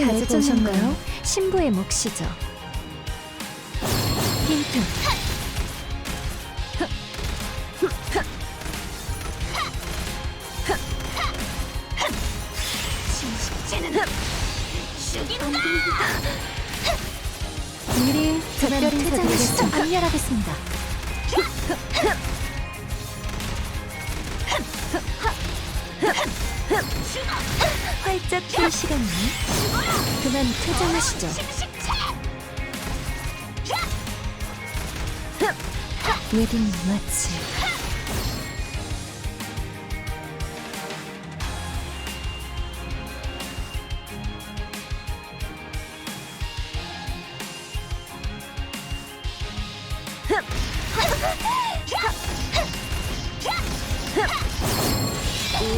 가지고 내쫓는 오셨나요? 건 신부의 몫이죠. 힌트. 미리 특별히 퇴장하시죠. 판멸하겠습니다. 활짝 펼 시간이 그만 퇴장하시죠. 웨딩 마치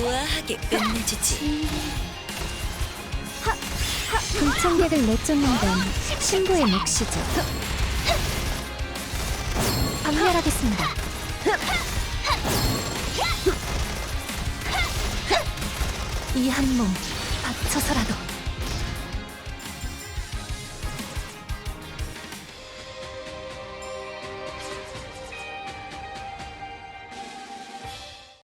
우아하게 끝내주지. 불청객을 내쫓는 건 신부의 몫이죠. 판멸하겠습니다. 이 한 몸 바쳐서라도